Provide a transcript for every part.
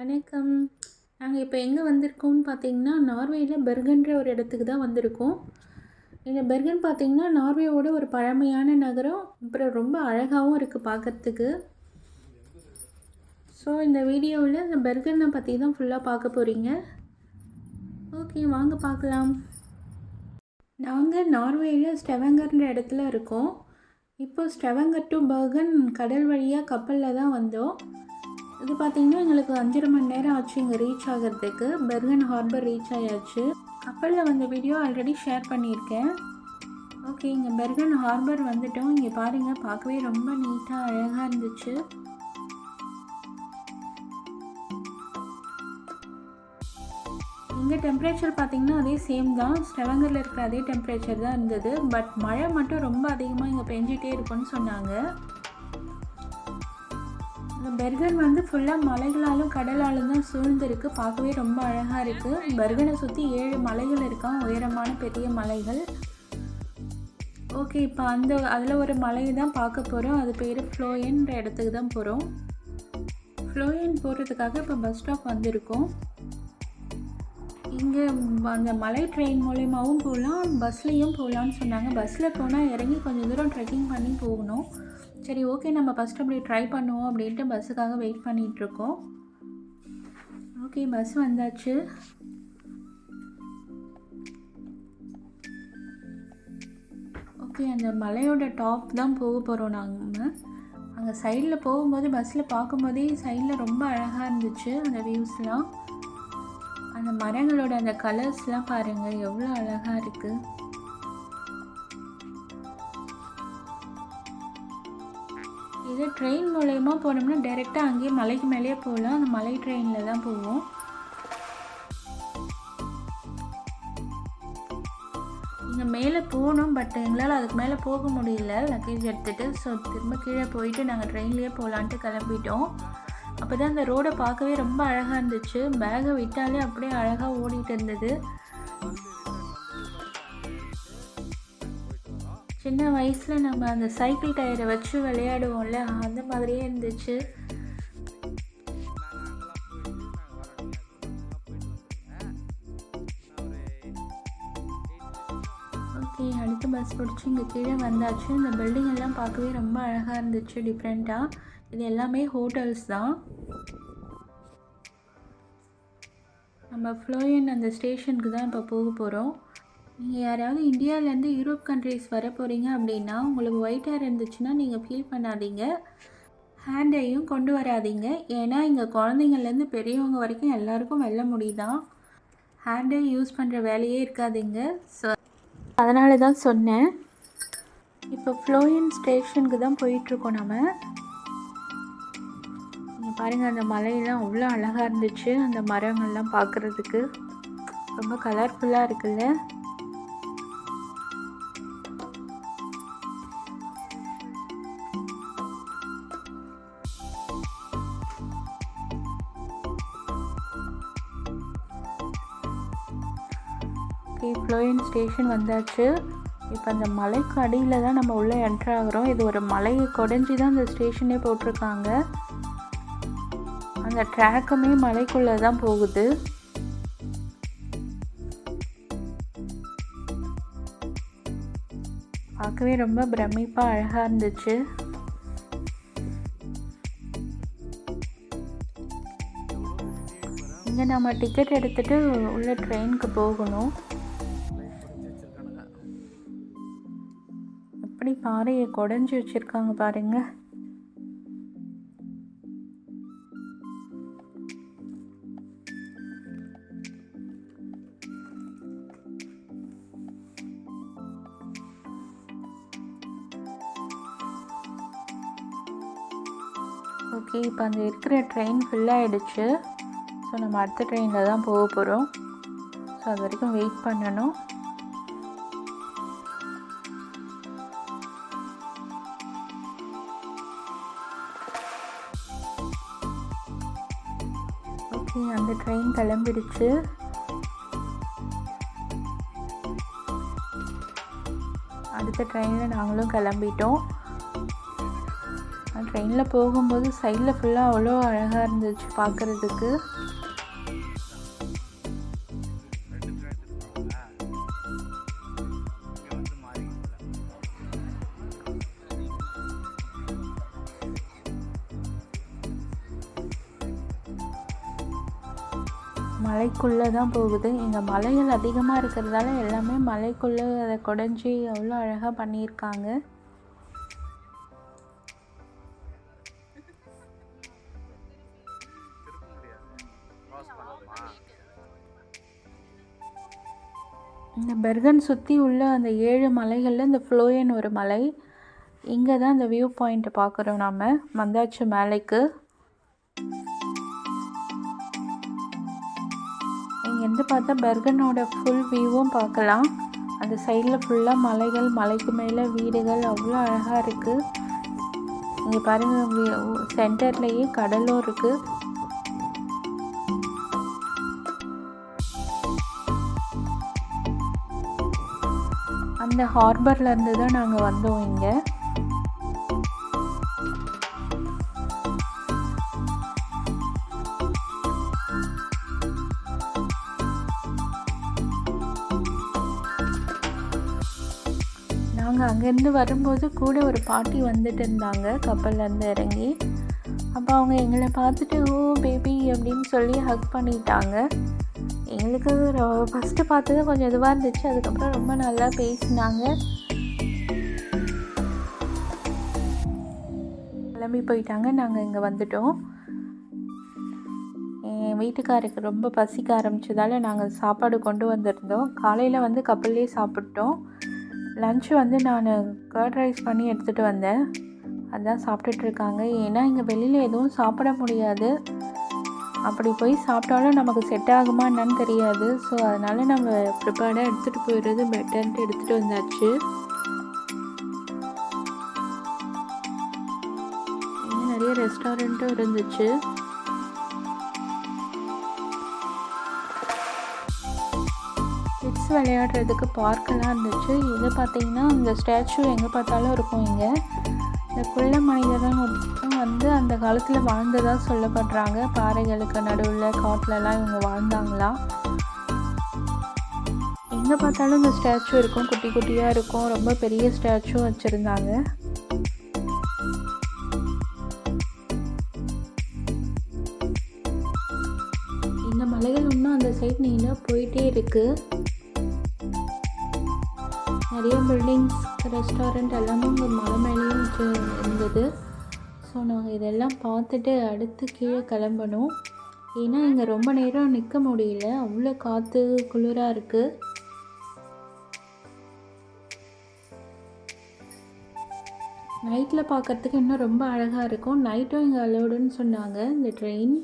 வணக்கம். நாங்கள் இப்போ எங்கே வந்திருக்கோம்னு பார்த்தீங்கன்னா நார்வேயில் பெர்கன்ற ஒரு இடத்துக்கு தான் வந்திருக்கோம். இந்த பெர்கன் பார்த்தீங்கன்னா நார்வேயோட ஒரு பழமையான நகரம் அப்புறம் ரொம்ப அழகாகவும் இருக்குது பார்க்குறதுக்கு ஸோ இந்த வீடியோவில் இந்த பெர்கனை பற்றி தான் ஃபுல்லாக பார்க்க போகிறீங்க ஓகே வாங்க பார்க்கலாம் நாங்கள் நார்வேயில் ஸ்டெவங்கர்ன்ற இடத்துல இருக்கோம். இப்போ ஸ்டெவங்கர் டு பர்கன் கடல் வழியாக கப்பலில் தான் வந்தோம். இது பார்த்தீங்கன்னா எங்களுக்கு அஞ்சரை மணி நேரம் ஆச்சு இங்கே ரீச் ஆகிறதுக்கு. பெர்கன் ஹார்பர் ரீச் ஆயாச்சு. கப்பலில் வந்த வீடியோ ஆல்ரெடி ஷேர் பண்ணியிருக்கேன். ஓகே இங்கே பெர்கன் ஹார்பர் வந்துட்டோம். இங்கே பாருங்கள் பார்க்கவே ரொம்ப நீட்டாக அழகாக இருந்துச்சு. இங்கே டெம்பரேச்சர் பார்த்தீங்கன்னா அதே சேம் தான். ஸ்ரவங்கரில் இருக்கிற அதே டெம்பரேச்சர் தான் இருந்தது. பட் மழை மட்டும் ரொம்ப அதிகமாக இங்கே பெஞ்சிட்டே இருக்கும்னு சொன்னாங்க. பெர்கன் வந்து ஃபுல்லாக மலைகளாலும் கடலாலும் தான் சூழ்ந்திருக்கு. பார்க்கவே ரொம்ப அழகாக இருக்குது பெர்கனை சுற்றி ஏழு மலைகள் இருக்கான் உயரமான பெரிய மலைகள். ஓகே இப்போ அந்த அதில் ஒரு மலையை தான் பார்க்க போகிறோம் அது பேர் ஃப்ளோயன்ற இடத்துக்கு தான் போகிறோம் ஃப்ளோயன் போகிறதுக்காக இப்போ பஸ் ஸ்டாப் வந்திருக்கோம். இங்கே அந்த மலை ட்ரெயின் மூலியமாகவும் போகலாம் பஸ்லேயும் போகலான்னு சொன்னாங்க. பஸ்ஸில் போனால் இறங்கி கொஞ்சம் தூரம் ட்ரெக்கிங் பண்ணி போகணும். சரி ஓகே நம்ம ஃபஸ்ட் அப்படி ட்ரை பண்ணுவோம் அப்படின்ட்டு பஸ்ஸுக்காக வெயிட் பண்ணிகிட்ருக்கோம் ஓகே பஸ் வந்தாச்சு. ஓகே அந்த மலையோட டாப் தான் போக போகிறோம் நாங்கள் அங்கே சைடில் போகும்போது பஸ்ஸில் பார்க்கும்போதே சைடில் ரொம்ப அழகாக இருந்துச்சு அந்த வியூஸ்லாம் அந்த மரங்களோட அந்த கலர்ஸ்லாம் பாருங்கள் எவ்வளோ அழகாக இருக்குது இது ட்ரெயின் மூலயமா போனோம்னா டைரெக்டாக அங்கேயே மலைக்கு மேலேயே போகலாம். அந்த மலை ட்ரெயினில் தான் போவோம். இங்கே மேலே போகணும் பட் எங்களால் அதுக்கு மேலே போக முடியல. லக்கேஜ் எடுத்துகிட்டு ஸோ திரும்ப கீழே போயிட்டு நாங்கள் ட்ரெயின்லேயே போகலான்ட்டு கிளம்பிட்டோம். அப்போ தான் அந்த ரோடை பார்க்கவே ரொம்ப அழகாக இருந்துச்சு. பேகை விட்டாலே அப்படியே அழகாக ஓடிட்டு இருந்தது. சின்ன வயசில் நம்ம அந்த சைக்கிள் டயரை வச்சு விளையாடுவோம்ல அந்த மாதிரியே இருந்துச்சு. ஓகே அடுத்த பஸ் பிடிச்சி இங்கே கீழே வந்தாச்சு. இந்த பில்டிங் எல்லாம் பார்க்கவே ரொம்ப அழகாக இருந்துச்சு டிஃப்ரெண்ட்டாக இது எல்லாமே ஹோட்டல்ஸ் தான். நம்ம ஃப்ளோயன் அந்த ஸ்டேஷனுக்கு தான் இப்போ போக போகிறோம் நீங்கள் யாராவது இந்தியாவிலேருந்து யூரோப் கண்ட்ரிஸ் வர போகிறீங்க அப்படின்னா உங்களுக்கு ஒயிட் ஹேர் இருந்துச்சுன்னா நீங்கள் ஃபீல் பண்ணாதீங்க. ஹேண்டையும் கொண்டு வராதீங்க. ஏன்னா இங்கே குழந்தைங்கள்லேருந்து பெரியவங்க வரைக்கும் எல்லாருக்கும் வெல்ல முடியுதான் ஹேண்டை யூஸ் பண்ணுற வேலையே இருக்காதுங்க. ஸோ அதனால தான் சொன்னேன். இப்போ ஃப்ளோயன் ஸ்டேஷனுக்கு தான் போயிட்டுருக்கோம் நம்ம. நீங்கள் பாருங்கள் அந்த மலையெல்லாம் அவ்வளோ அழகாக இருந்துச்சு. அந்த மரங்கள்லாம் பார்க்குறதுக்கு. ரொம்ப கலர்ஃபுல்லாக இருக்குல்ல. ஓகே ஸ்டேஷன் வந்தாச்சு. இப்போ அந்த மலைக்கு அடியில் தான் நம்ம உள்ளே என்ட்ரு ஆகிறோம். இது ஒரு மலையை கொடைஞ்சி தான் அந்த ஸ்டேஷனே போட்டிருக்காங்க. அந்த ட்ராக்குமே மலைக்குள்ளே தான் போகுது. பார்க்கவே ரொம்ப பிரமிப்பாக அழகாக இருந்துச்சு. இங்கே நம்ம டிக்கெட் எடுத்துகிட்டு உள்ள ட்ரெயினுக்கு போகணும். பாறையை குடஞ்சி வச்சுருக்காங்க பாருங்க. ஓகே இப்போ அந்த இருக்கிற ட்ரெயின் ஃபுல்லாகிடுச்சு ஸோ நம்ம அடுத்த ட்ரெயினில் தான் போக போகிறோம் ஸோ அது வரைக்கும் வெயிட் பண்ணணும். கிளம்பிடுச்சு. அடுத்த ட்ரெயினில் நாங்களும் கிளம்பிட்டோம். ட்ரெயினில் போகும்போது சைடில் ஃபுல்லாக அவ்வளோ அழகாக இருந்துச்சு பார்க்குறதுக்கு. மலைக்குள்ளே தான் போகுது. இங்கே மலைகள் அதிகமாக இருக்கிறதால எல்லாமே மலைக்குள்ளே அதை குடஞ்சி அவ்வளோ அழகாக பண்ணியிருக்காங்க. இந்த பெர்கன் சுற்றி உள்ள அந்த ஏழு மலைகளில் இந்த ஃப்ளோயன் ஒரு மலை. இங்கே தான் இந்த வியூ பாயிண்ட்டை பார்க்குறோம் நாம் மந்தாச்சி மேலைக்கு. இங்கேருந்து பார்த்தா பெர்கனோட ஃபுல் வியூவும் பார்க்கலாம். அந்த சைடில் ஃபுல்லாக மலைகள் மலைக்கு மேலே வீடுகள் அவ்வளோ அழகாக இருக்குது இங்கே பாருங்கள் சென்டர்லேயே கடலும் இருக்குது அந்த ஹார்பர்லேருந்து தான் நாங்கள் வந்தோம் இங்கே. அங்கேருந்து வரும்போது கூட ஒரு பாட்டி வந்துட்டு இருந்தாங்க. கப்பல்லேருந்து இறங்கி. அப்போ அவங்க எங்களை பார்த்துட்டு ஓ பேபி அப்படின்னு சொல்லி ஹக் பண்ணிட்டாங்க. எங்களுக்கு ஃபஸ்ட்டு பார்த்தது கொஞ்சம் இதுவாக இருந்துச்சு. அதுக்கப்புறம் ரொம்ப நல்லா பேசினாங்க. கிளம்பி போயிட்டாங்க. நாங்கள் இங்கே வந்துட்டோம். என் வீட்டுக்காருக்கு ரொம்ப பசிக்க ஆரம்பிச்சதால நாங்கள் சாப்பாடு கொண்டு வந்திருந்தோம். காலையில் வந்து கப்பல்லே சாப்பிட்டோம். லஞ்சு வந்து நான் கர்ட் ரைஸ் பண்ணி எடுத்துகிட்டு வந்தேன். அதான் சாப்பிட்டுட்டு இருக்காங்க. ஏன்னா இங்கே வெளியில் எதுவும் சாப்பிட முடியாது. அப்படி போய் சாப்பிட்டாலும் நமக்கு செட் ஆகுமா என்னன்னு தெரியாது. ஸோ அதனால் நம்ம ப்ரிப்பேர்டாக எடுத்துகிட்டு போயிடுறது பெட்டர்ன்ட்டு எடுத்துகிட்டு வந்தாச்சு. நிறைய ரெஸ்டாரண்ட்டும் இருந்துச்சு. கிட்ஸ் விளையாடுறதுக்கு பார்க்கெல்லாம் இருந்துச்சு. இது பார்த்திங்கன்னா இந்த ஸ்டாச்சு எங்கே பார்த்தாலும் இருக்கும் இங்கே. இந்த குள்ள மனிதர்கள் மட்டும் வந்து அந்த காலத்தில் வாழ்ந்ததாக சொல்லப்படுறாங்க. பாறைகளுக்கு நடுவில் காட்டிலலாம் இவங்க வாழ்ந்தாங்களா? எங்கே பார்த்தாலும் இந்த ஸ்டாச்சு இருக்கும். குட்டி குட்டியாக இருக்கும். ரொம்ப பெரிய ஸ்டாச்சும் வச்சுருந்தாங்க. இந்த மலைகள் இன்னும் அந்த சைட் நீண்டாக போயிட்டே இருக்குது நிறைய பில்டிங்ஸ் ரெஸ்டாரண்ட் எல்லாமே அங்கே மலை மேலேயும் இருந்தது. ஸோ நாங்கள் இதெல்லாம் பார்த்துட்டு அடுத்து கீழே கிளம்பணும். ஏன்னா இங்கே ரொம்ப நேரம் நிற்க முடியல. அவ்வளோ காற்று குளிராக இருக்குது நைட்டில் பார்க்கறதுக்கு இன்னும் ரொம்ப அழகாக இருக்கும். நைட்டும் இங்கே அலோடுன்னு சொன்னாங்க இந்த ட்ரெயின்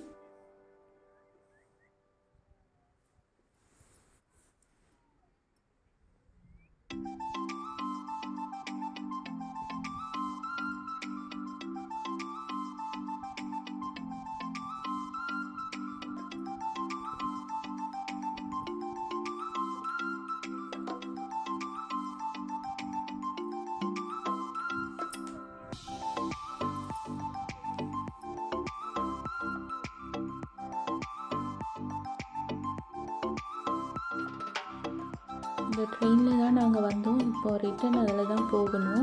இந்த ட்ரெயினில் தான் நாங்கள் வந்தோம். இப்போ ரிட்டன் அதில் தான் போகணும்.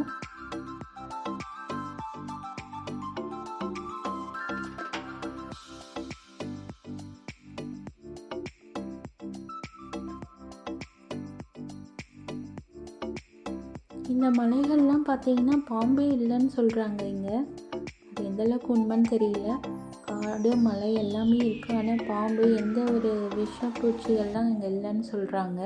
இந்த மலைகள்லாம் பார்த்தீங்கன்னா பாம்பே இல்லைன்னு சொல்கிறாங்க இங்கே. அது எந்த அளவுக்கு உண்மைன்னு தெரியல. காடு மலை எல்லாமே இருக்குது ஆனால் பாம்பு எந்த ஒரு விஷப்பூச்சிகள்லாம் இங்கே இல்லைன்னு சொல்கிறாங்க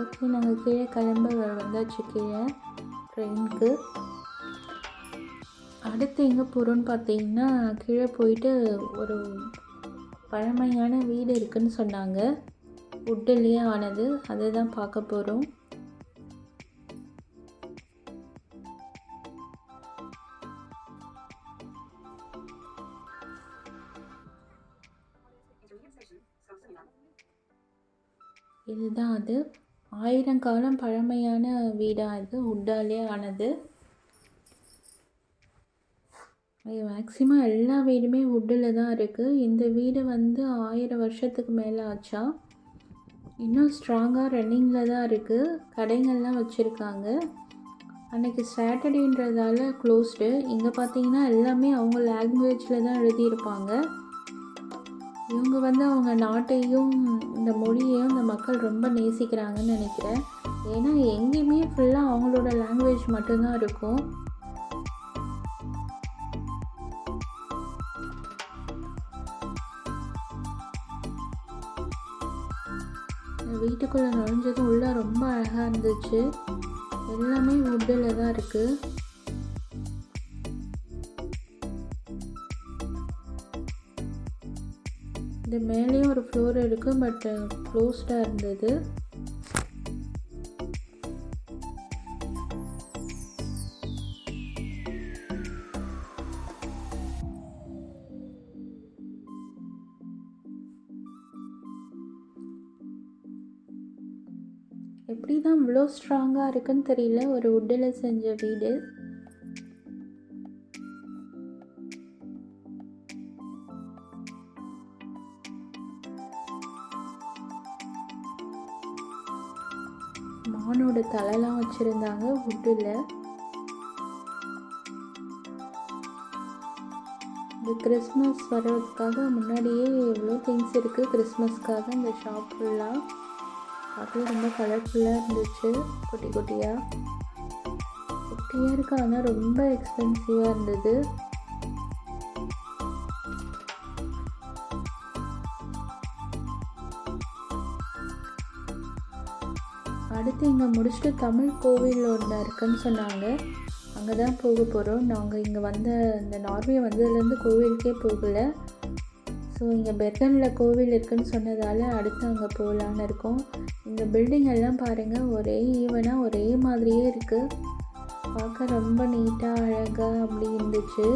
ஓகே நாங்கள் கீழே கிளம்ப வந்தாச்சு கீழே ட்ரெயினுக்கு அடுத்து எங்கே போகிறோன்னு பார்த்தீங்கன்னா கீழே போயிட்டு ஒரு பழமையான வீடு இருக்குன்னு சொன்னாங்க. உட்டுலேயே ஆனது அதை தான் பார்க்க போகிறோம் இதுதான் அது. ஆயிரம் காலம் பழமையான வீடாக இது? உட்டாலே ஆனது. மேக்ஸிமம் எல்லா வீடுமே வுட்டில் தான் இருக்குது இந்த வீடு வந்து ஆயிரம் வருஷத்துக்கு மேலே ஆச்சா? இன்னும் ஸ்ட்ராங்காக ரன்னிங்கில் தான் இருக்குது கடைங்கள்லாம் வச்சுருக்காங்க. அன்னைக்கு சாட்டர்டேன்றதால க்ளோஸ்டு இங்கே பார்த்தீங்கன்னா எல்லாமே அவங்க லாங்குவேஜில் தான் எழுதியிருப்பாங்க. இவங்க வந்து அவங்க நாட்டையும் இந்த மொழியையும் இந்த மக்கள் ரொம்ப நேசிக்கிறாங்கன்னு நினைக்கிறேன். ஏன்னா எங்கேயுமே ஃபுல்லாக அவங்களோட லாங்குவேஜ் மட்டும்தான் இருக்கும். வீட்டுக்குள்ளே நுழைஞ்சதும் உள்ளே ரொம்ப அழகாக இருந்துச்சு. எல்லாமே வுட்டில் தான் இருக்குது இது மேலேயும் ஒரு ஃப்ளோர் இருக்குது பட் க்ளோஸ்டாக இருந்தது. எப்படி தான் இவ்வளோ ஸ்ட்ராங்காக இருக்குன்னு தெரியல. ஒரு உட்டில் செஞ்ச வீடு. தலைலாம் வச்சுருந்தாங்க வுட்டில் இந்த கிறிஸ்மஸ் வர்றதுக்காக முன்னாடியே எவ்வளோ திங்ஸ் இருக்குது கிறிஸ்மஸ்க்காக இந்த ஷாப் ஃபுல்லாக பார்க்கவே ரொம்ப கலர்ஃபுல்லாக இருந்துச்சு. குட்டி குட்டியாக குட்டியாக இருக்க ஆனால் ரொம்ப எக்ஸ்பென்சிவாக இருந்தது. அடுத்து இங்கே முடிச்சுட்டு தமிழ் கோவிலில் ஒன்று இருக்குன்னு சொன்னாங்க. அங்கே தான் போக போகிறோம் நாங்கள் இங்கே வந்த இந்த நார்வே வந்ததுலேருந்து கோவிலுக்கே போகலை. ஸோ இங்கே பெர்கனில் கோவில் இருக்குதுன்னு சொன்னதால் அடுத்து அங்கே போகலான்னு இருக்கோம். இந்த பில்டிங் எல்லாம் பாருங்கள் ஒரே ஈவனாக ஒரே மாதிரியே இருக்குது பார்க்க ரொம்ப நீட்டாக அழகாக அப்படி இருந்துச்சு.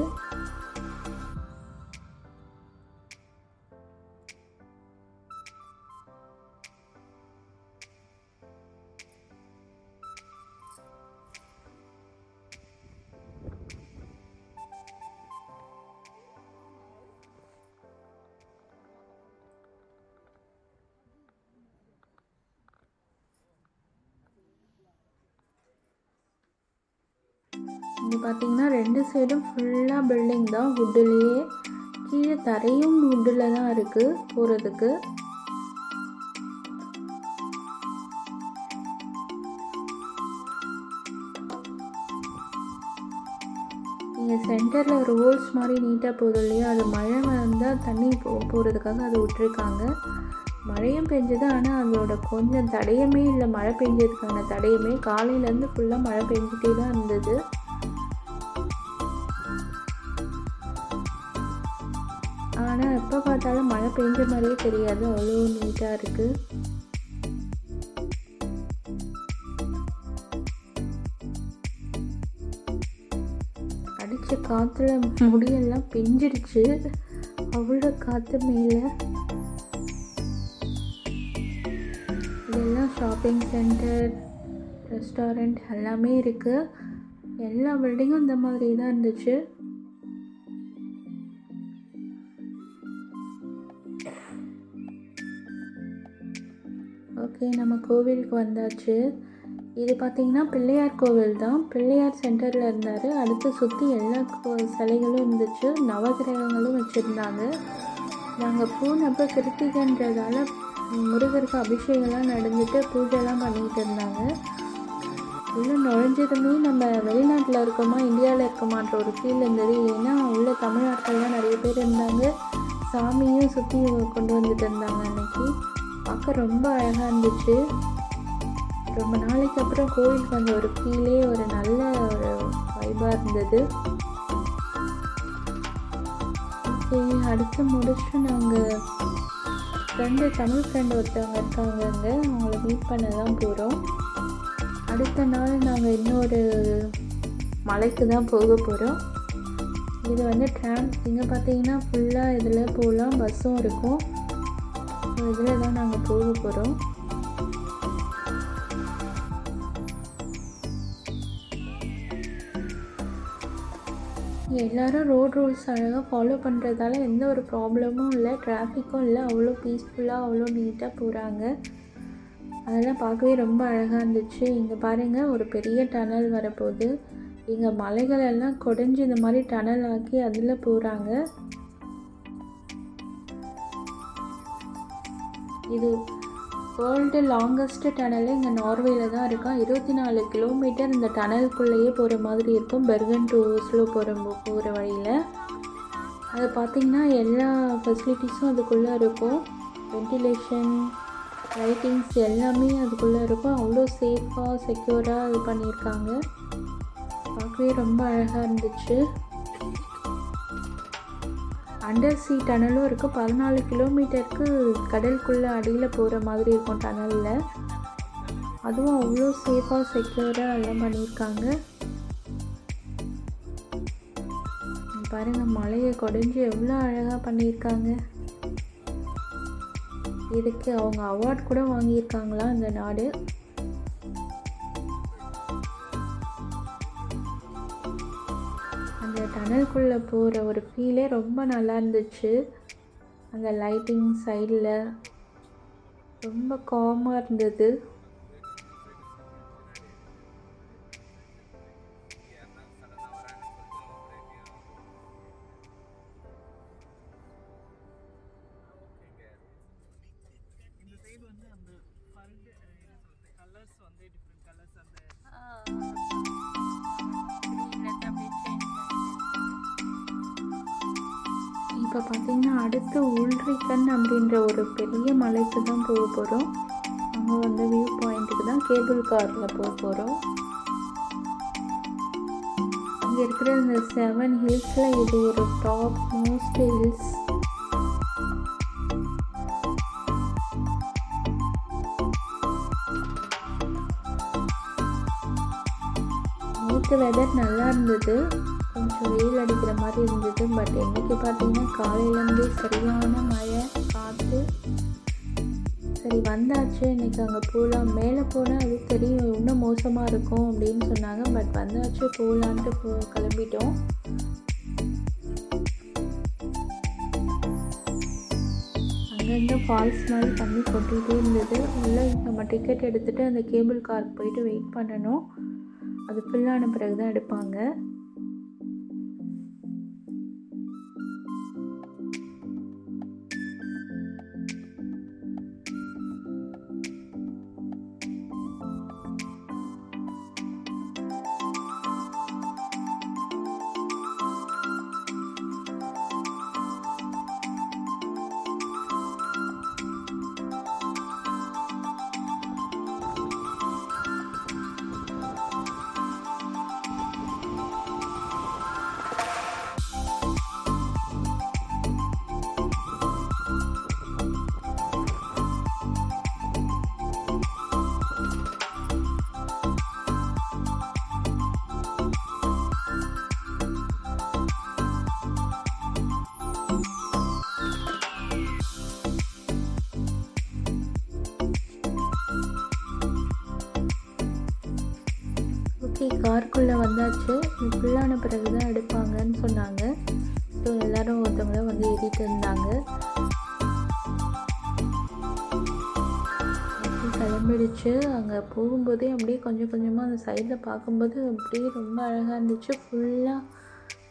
இங்கே பார்த்தீங்கன்னா ரெண்டு சைடும் ஃபுல்லாக பில்டிங் தான். வுட்டுலேயே கீழே தரையும் வுட்டில் தான் இருக்குது போகிறதுக்கு நீங்கள் சென்டரில் ஒரு ஹோல்ஸ் மாதிரி நீட்டாக போதும் இல்லையா? அது மழை வந்தால் தண்ணி போ போகிறதுக்காக அதை விட்டுருக்காங்க. மழையும் பெஞ்சது ஆனால் அதோட கொஞ்சம் தடையுமே இல்லை. மழை பெஞ்சதுக்கான தடையுமே. காலையிலேருந்து ஃபுல்லாக மழை பெஞ்சிட்டே தான் இருந்தது. ஆனால் எப்போ பார்த்தாலும் மழை பெஞ்ச மாதிரியே தெரியாது. அவ்வளோ நீட்டாக இருக்குது அடித்த காற்றுல முடியெல்லாம் பிஞ்சிடுச்சு. அவ்வளோ காற்று மேலே. இதெல்லாம் ஷாப்பிங் சென்டர் ரெஸ்டாரண்ட் எல்லாமே இருக்குது எல்லா பில்டிங்கும் இந்த மாதிரி தான் இருந்துச்சு. ஓகே நம்ம கோவிலுக்கு வந்தாச்சு. இது பார்த்திங்கன்னா பிள்ளையார் கோவில் தான். பிள்ளையார் சென்டரில் இருந்தார். அடுத்து சுற்றி எல்லா சிலைகளும் இருந்துச்சு. நவகிரகங்களும் வச்சுருந்தாங்க. நாங்கள் போனப்போ கிருத்திகன்றதால முருகருக்கு அபிஷேகம்லாம் நடந்துட்டு பூஜைலாம் பண்ணிகிட்டு இருந்தாங்க. உள்ளே நுழைஞ்சதுமே நம்ம வெளிநாட்டில் இருக்கோமா இந்தியாவில் இருக்கோமான்ற ஒரு ஃபீல் இருந்தது. ஏன்னா உள்ளே தமிழ்நாட்டிலலாம் நிறைய பேர் இருந்தாங்க. சாமியும் சுற்றி கொண்டு வந்துட்டு இருந்தாங்க அன்னைக்கு. பார்க்க ரொம்ப அழகாக இருந்துச்சு. ரொம்ப நாளைக்கு அப்புறம் கோவிலுக்கு வந்த ஒரு ஃபீலே ஒரு நல்ல ஒரு வைபாக இருந்தது. ஓகே அடுத்து முடிச்சுட்டு நாங்கள் ஃப்ரெண்டு தமிழ் ஃப்ரெண்டு ஒருத்தவங்க இருக்காங்க அங்கே. அவங்கள மீட் பண்ண தான் போகிறோம் அடுத்த நாள் நாங்கள் இன்னொரு மலைக்கு தான் போக போகிறோம் இது வந்து ட்ராம் இங்கே பார்த்தீங்கன்னா ஃபுல்லாக இதில் போகலாம் பஸ்ஸும் இருக்கும். இதில் தான் நாங்கள் போக போகிறோம். எல்லாரும் ரோட் ரூல்ஸ் அழகாக ஃபாலோ பண்ணுறதால எந்த ஒரு ப்ராப்ளமும் இல்லை. டிராஃபிக்கும் இல்லை. அவ்வளோ பீஸ்ஃபுல்லாக அவ்வளோ நீட்டாக போகிறாங்க அதெல்லாம் பார்க்கவே ரொம்ப அழகாக இருந்துச்சு. இங்கே பாருங்கள் ஒரு பெரிய டனல் வரப்போகுது. இங்கே மலைகளெல்லாம் குடஞ்சி இந்த மாதிரி டனல் ஆக்கி அதில் போகிறாங்க இது வேர்ல்டு லாங்கஸ்ட் டனலு இங்கே நார்வேல தான் இருக்கான் இருபத்தி நாலு கிலோமீட்டர் இந்த டனலுக்குள்ளேயே போகிற மாதிரி இருக்கும். பெர்கன் டு ஓஸ்லோ போகிற போகிற வழியில். அது பார்த்திங்கன்னா எல்லா ஃபெசிலிட்டிஸும் அதுக்குள்ளே இருக்கும். வென்டிலேஷன் லைட்டிங்ஸ் எல்லாமே அதுக்குள்ளே இருக்கும். அவ்வளோ சேஃபாக செக்யூராக இது பண்ணியிருக்காங்க. பார்க்கவே ரொம்ப அழகாக இருந்துச்சு. அண்டர் சீ டனலும் இருக்குது பதினாலு கிலோமீட்டருக்கு கடலுக்குள்ளே அடியில் போகிற மாதிரி இருக்கும் டனலில் அதுவும் அவ்வளோ சேஃபாக செக்யூராக எல்லாம் பண்ணியிருக்காங்க. பாருங்கள் மலையை குடஞ்சி எவ்வளோ அழகாக பண்ணியிருக்காங்க. இதுக்கு அவங்க அவார்ட் கூட வாங்கியிருக்காங்களா இந்த நாடு? அந்த போகிற ஒரு ஃபீலே ரொம்ப நல்லா இருந்துச்சு. அந்த லைட்டிங் சைடில் ரொம்ப காமாக இருந்தது. இப்போ பார்த்தீங்கன்னா அடுத்து உள்ரிக்கன் அப்படின்ற ஒரு பெரிய மலைக்கு தான் போக போகிறோம். அங்கே வந்து வியூ பாயிண்ட்டுக்கு தான் கேபிள் காரில் போக போகிறோம். அங்கே இருக்கிற இந்த செவன் ஹில்ஸில் இது ஒரு டாப் மோஸ்ட் ஹில்ஸ் நேற்று வெதர் நல்லா இருந்தது. கொஞ்சம் வெயில் அடிக்கிற மாதிரி இருந்தது. பட் இன்றைக்கி பார்த்தீங்கன்னா காலையிலேருந்து சரியான மழை காற்று சரி வந்தாச்சு. இன்னைக்கு அங்கே போகலாம் மேலே போனால் அது தெரியும் இன்னும் மோசமாக இருக்கும் அப்படின்னு சொன்னாங்க. பட் வந்தாச்சு போகலான்ட்டு போ கிளம்பிட்டோம். அங்கங்கே ஃபால்ஸ் மாதிரி தண்ணி கொட்டிகிட்டே இருந்தது. உள்ளே நம்ம டிக்கெட் எடுத்துகிட்டு அந்த கேபிள் காருக்கு போயிட்டு வெயிட் பண்ணணும். அது ஃபுல்லான பிறகு தான் எடுப்பாங்க. காருக்குள்ளே வந்தாச்சு. ஃபுல்லான பிறகு தான் எடுப்பாங்கன்னு சொன்னாங்க. ஸோ எல்லோரும் ஒருத்தவங்கள வந்து ஏறிட்டு இருந்தாங்க. கிளம்பிடுச்சு. அங்கே போகும்போதே அப்படியே கொஞ்சம் கொஞ்சமாக அந்த சைடில் பார்க்கும்போது அப்படியே ரொம்ப அழகாக இருந்துச்சு. ஃபுல்லாக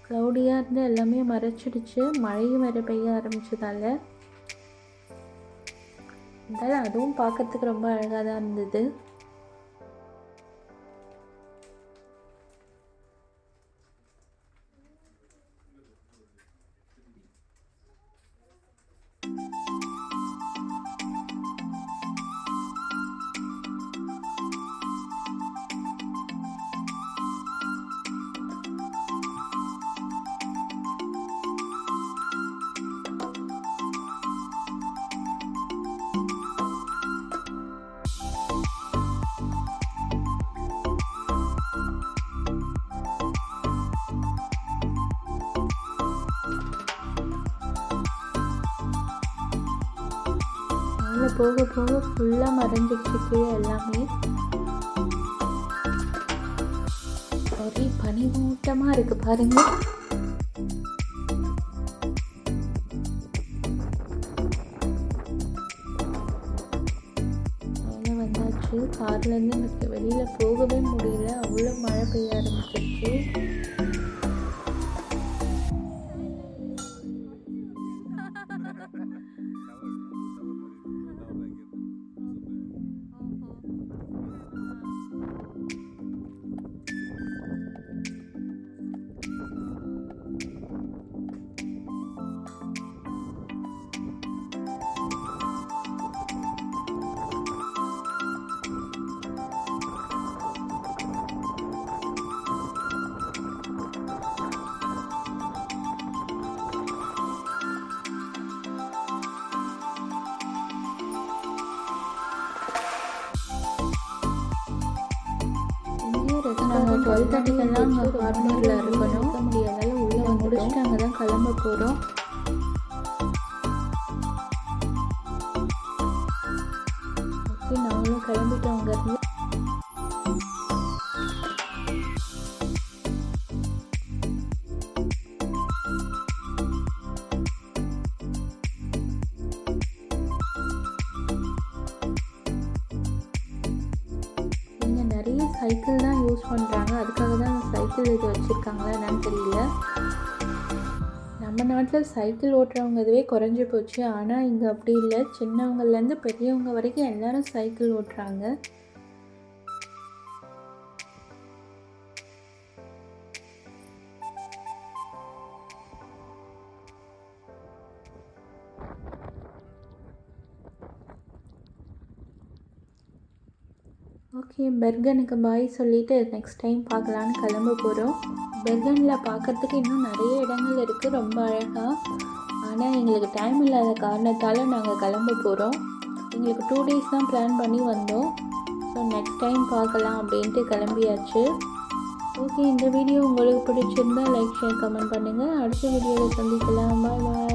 க்ளவுடியாக இருந்து எல்லாமே மறைச்சிடுச்சு. மழையும் வேறு பெய்ய ஆரம்பிச்சதால. இருந்தாலும் அதுவும் பார்க்கறதுக்கு ரொம்ப அழகாக தான் இருந்தது. போக போக ஃபுல்லாக மறைஞ்சிடுச்சு கீழே எல்லாமே. ஒரே பனிமூட்டமாக இருக்குது பாருங்க. மேலே வந்தாச்சு கார்லேருந்து நாங்கள் அங்கே ஹார்பரில் இருக்கணும். இருக்க முடியாதால உள்ளே முடிச்சுட்டு அங்கே தான் கிளம்ப போகிறோம் ஓகே நாங்களும் கிளம்பிட்டோம். நாட்டில் சைக்கிள் ஓட்டுறவங்க இதுவே குறைஞ்சி போச்சு. ஆனால் இங்கே அப்படி இல்லை. சின்னவங்கள்லேருந்து பெரியவங்க வரைக்கும் எல்லாரும் சைக்கிள் ஓட்டுறாங்க. ஓகே பெர்கனுக்கு பாய் சொல்லிவிட்டு நெக்ஸ்ட் டைம் பார்க்கலான்னு கிளம்ப போகிறோம் பெர்கனில் பார்க்கறதுக்கு இன்னும் நிறைய இடங்கள் இருக்குது ரொம்ப அழகாக ஆனால் எங்களுக்கு டைம் இல்லாத காரணத்தால் நாங்கள் கிளம்ப போகிறோம் எங்களுக்கு டூ டேஸ் தான் பிளான் பண்ணி வந்தோம். ஸோ நெக்ஸ்ட் டைம் பார்க்கலாம் அப்படின்ட்டு கிளம்பியாச்சு. ஓகே இந்த வீடியோ உங்களுக்கு பிடிச்சிருந்தா லைக் ஷேர் கமெண்ட் பண்ணுங்கள் அடுத்த வீடியோவில் சந்திக்கலாம். பாய் பாய்